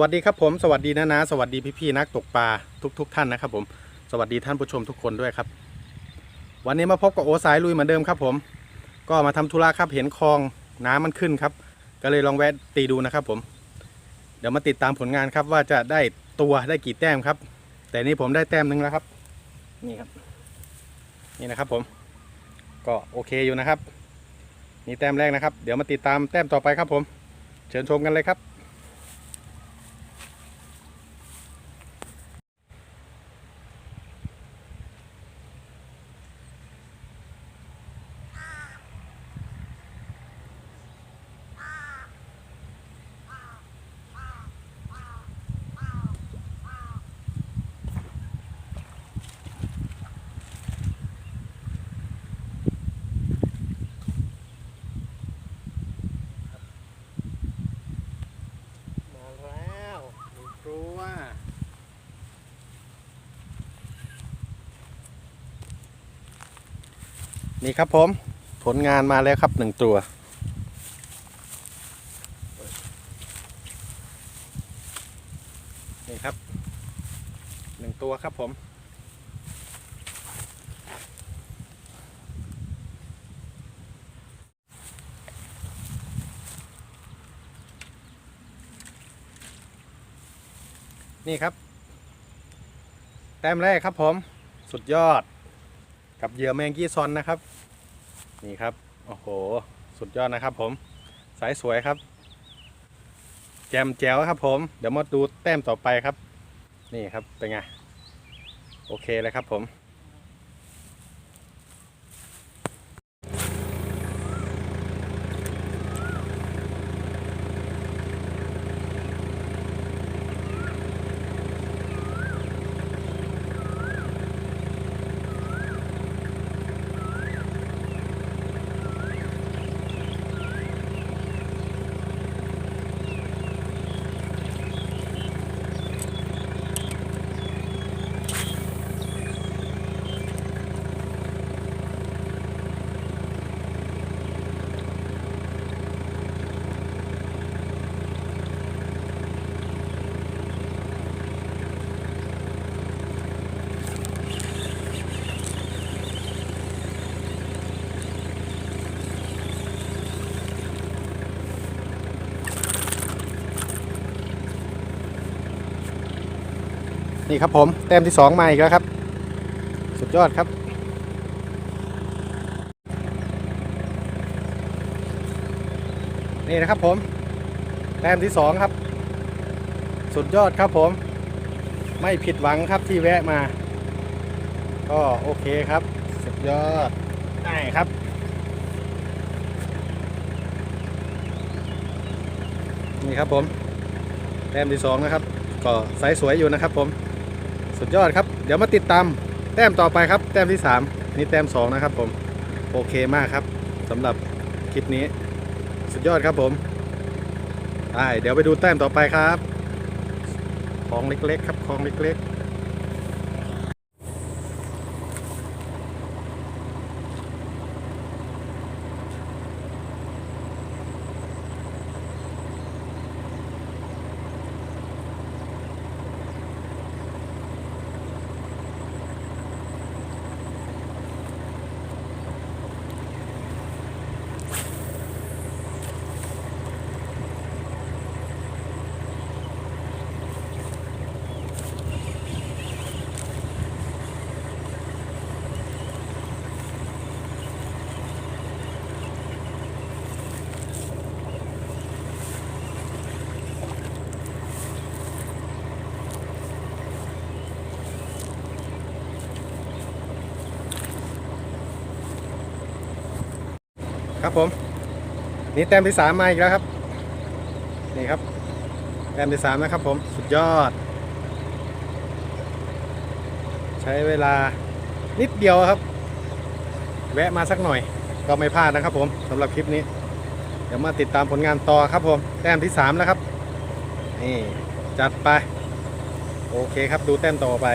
วัสดีครับผมสวัสดีนะนะสวัสดีพี่ๆนักตกปลาทุกๆท่านนะครับผมสวัสดีท่านผู้ชมทุกคนด้วยครับ วันนี้มาพบกับโอสายลุยเหมือนเดิมครับผม ก็มาทำธุระครับเห็นคลองน้ำมันขึ้นครับ ก็เลยลองแวะตีดูนะครับผม เดี๋ยวมาติดตามผลงานครับว่าจะได้ตัวได้กี่แต้มครับ แต่นี่ผมได้แต้มหนึ่งแล้วครับ นี่ครับ นี่นะครับผม ก็โอเคอยู่นะครับนี่แต้มแรกนะครับ เดี๋ยวมาติดตามแต้มต่อไปครับผม เชิญชมกันเลยครับ นี่ครับผม ผลงานมาแล้วครับหนึ่งตัว นี่ครับหนึ่งตัวครับผมนี่ครับ แต้มแรกครับผม สุดยอด กับเหยื่อแมงกี้ซอนนะครับ นี่ครับ โอ้โห สุดยอดนะครับ ผม สายสวยครับ แจมแจ๋วครับ ผม เดี๋ยวมาดูแต้มต่อไปครับ นี่ครับ เป็นไง โอเคเลยครับผม นี่ครับผมแต้มที่สองมาอีกแล้วครับ สุดยอดครับนี่นะครับผมแต้มที่สองครับ สุดยอดครับผม ไม่ผิดหวังครับที่แวะมา ก็โอเคครับ สุดยอดได้ครับนี่ครับผมแต้มที่สองนะครับ ก็ไซส์สวยอยู่นะครับผม สุดยอดครับ เดี๋ยวมาติดตามแต้มต่อไปครับ แต้มที่3นี่แต้ม 2 นะครับผม โอเคมากครับสำหรับคลิปนี้ สุดยอดครับผมได้เดี๋ยวไปดูแต้มต่อไปครับของเล็กๆ ครับของเล็กๆ ครับผม นี่แต้มที่3มมาอีกแล้วครับ นี่ครับ แต้มที่3นะครับผม สุดยอด ใช้เวลานิดเดียวครับ แวะมาสักหน่อย ก็ไม่พลาดนะครับผมสำหรับคลิปนี้ เดี๋ยวมาติดตามผลงานต่อครับผม แต้มที่3แล้วครับ นี่ จัดไป โอเคครับ ดูแต้มต่อไป